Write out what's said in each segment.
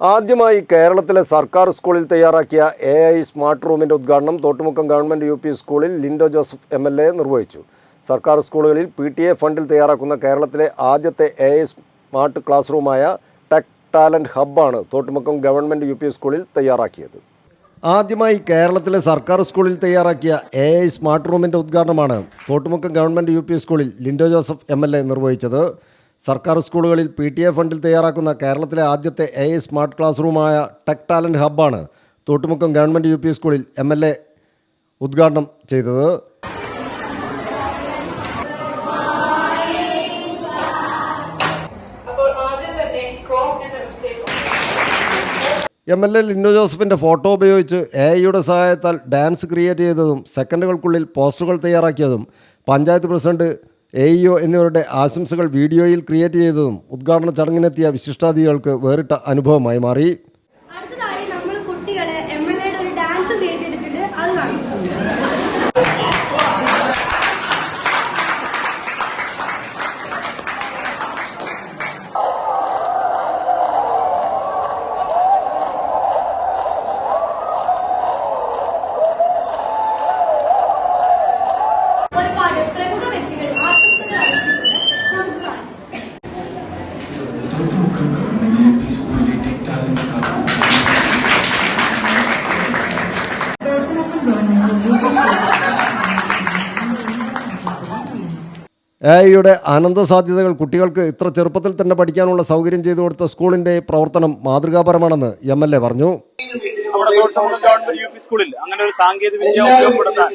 ആദ്യമായി കേരളത്തിലെ സർക്കാർ സ്കൂളിൽ തയ്യാറാക്കിയ എ ഐ സ്മാർട്ട് റൂമിന്റെ ഉദ്ഘാടനം തോട്ടുമുക്കം ഗവൺമെന്റ് യു പി സ്കൂളിൽ Lindo Joseph M L A നിർവഹിച്ചു. സർക്കാർ സ്കൂളുകളിൽ പി ടി എ ഫണ്ടിൽ തയ്യാറാക്കുന്ന കേരളത്തിലെ ആദ്യത്തെ എ ഐ സ്മാർട്ട് ക്ലാസ് റൂമായ ടെക് ടാലന്റ് ഹബ്ബാണ് തോട്ടുമുക്കം ഗവൺമെന്റ് യു പി സ്കൂളിൽ തയ്യാറാക്കിയത്. ആദ്യമായി കേരളത്തിലെ സർക്കാർ സ്കൂളിൽ തയ്യാറാക്കിയ എ ഐ സ്മാർട്ട് റൂമിന്റെ ഉദ്ഘാടനമാണ് തോട്ടുമുക്കം ഗവൺമെന്റ് യു പി സ്കൂളിൽ Lindo Joseph M L A നിർവഹിച്ചത്. സർക്കാർ സ്കൂളുകളിൽ പി ടി എ ഫണ്ടിൽ തയ്യാറാക്കുന്ന കേരളത്തിലെ ആദ്യത്തെ എ ഐ സ്മാർട്ട് ക്ലാസ് റൂമായ ടെക് ടാലന്റ് ഹബ്ബാണ് തോട്ടുമുക്കം ഗവൺമെന്റ് യു പി സ്കൂളിൽ എം എൽ എ ഉദ്ഘാടനം ചെയ്തത്. എം എൽ എ ലിന്നു ജോസഫിന്റെ ഫോട്ടോ ഉപയോഗിച്ച് എ ഐയുടെ സഹായത്താൽ ഡാൻസ് ക്രിയേറ്റ് ചെയ്തതും സെക്കൻഡുകൾക്കുള്ളിൽ പോസ്റ്ററുകൾ തയ്യാറാക്കിയതും പഞ്ചായത്ത് പ്രസിഡന്റ് എ ഇഒ എന്നിവരുടെ ആശംസകൾ വീഡിയോയിൽ ക്രിയേറ്റ് ചെയ്തതും ഉദ്ഘാടന ചടങ്ങിനെത്തിയ വിശിഷ്ടാതിഥികൾക്ക് വേറിട്ട അനുഭവമായി മാറി. എ ഐയുടെ അനന്ത സാധ്യതകൾ കുട്ടികൾക്ക് ഇത്ര ചെറുപ്പത്തിൽ തന്നെ പഠിക്കാനുള്ള സൗകര്യം ചെയ്തു കൊടുത്ത സ്കൂളിന്റെ പ്രവർത്തനം മാതൃകാപരമാണെന്ന് എം എൽ എ പറഞ്ഞു. യു പി സ്കൂളിൽ അങ്ങനെ ഒരു സാങ്കേതിക വിദ്യ ഉപയോഗപ്പെടുത്താൻ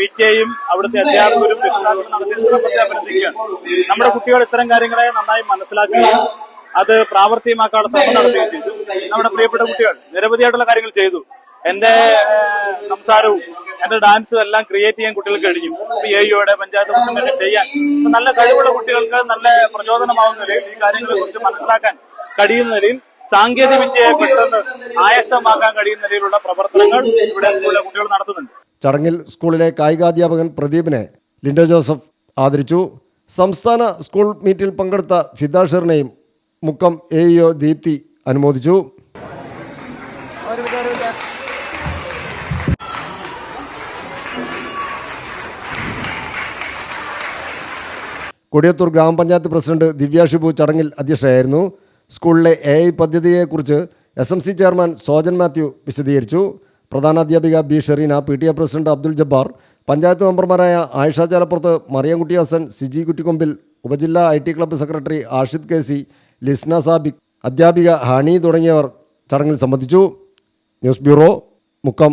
വിദ്യയും അവിടുത്തെ അധ്യാപകരും രക്ഷിതാക്കളും നടത്തിയ ശ്രമത്തെ അഭിനന്ദിക്കുകയാണ്. നമ്മുടെ കുട്ടികൾ ഇത്തരം കാര്യങ്ങളെ നന്നായി മനസ്സിലാക്കുകയും അത് പ്രാവർത്തികമാക്കാനുള്ള ശ്രമം നടത്തുകയും നമ്മുടെ പ്രിയപ്പെട്ട കുട്ടികൾ നിരവധിയായിട്ടുള്ള കാര്യങ്ങൾ ചെയ്തു. എന്റെ സംസാരവും എന്റെ ഡാൻസും എല്ലാം ക്രിയേറ്റ് ചെയ്യാൻ കുട്ടികൾക്ക് കഴിഞ്ഞു യുടെ പഞ്ചായത്ത് പ്രസിഡന്റ് ചെയ്യാൻ. നല്ല കഴിവുള്ള കുട്ടികൾക്ക് നല്ല പ്രചോദനമാവുന്ന നിലയിൽ ഈ കാര്യങ്ങളെ കുറിച്ച് മനസ്സിലാക്കാൻ കഴിയുന്ന നിലയിൽ സാങ്കേതിക വിദ്യയെ പെട്ടെന്ന് ആയാസമാക്കാൻ കഴിയുന്ന നിലയിലുള്ള പ്രവർത്തനങ്ങൾ ഇവിടെ സ്കൂളിലെ കുട്ടികൾ നടത്തുന്നുണ്ട്. ചടങ്ങിൽ സ്കൂളിലെ കായികാധ്യാപകൻ പ്രദീപിനെ ലിൻഡോ ജോസഫ് ആദരിച്ചു. സംസ്ഥാന സ്കൂൾ മീറ്റിൽ പങ്കെടുത്ത ഫിദാഷറിനെയും മുക്കം എ ഇഒ ദീപ്തി അനുമോദിച്ചു. കൊടിയത്തൂർ ഗ്രാമപഞ്ചായത്ത് പ്രസിഡന്റ് ദിവ്യ ഷിബു ചടങ്ങിൽ അധ്യക്ഷയായിരുന്നു. സ്കൂളിലെ എ ഐ പദ്ധതിയെക്കുറിച്ച് S M C chairman Sojan Mathew വിശദീകരിച്ചു. പ്രധാനാധ്യാപിക B Shereena P T A president Abdul Jabbar panchayat മെമ്പർമാരായ ആയിഷ ചാലപ്പുറത്ത് മറിയംകുട്ടി ഹസൻ സിജി കുറ്റിക്കൊമ്പിൽ ഉപജില്ലാ I T club secretary Ashid K C Lisna Sabik അധ്യാപിക ഹണി തുടങ്ങിയവർ ചടങ്ങിൽ സംബന്ധിച്ചു. News bureau Mukkam.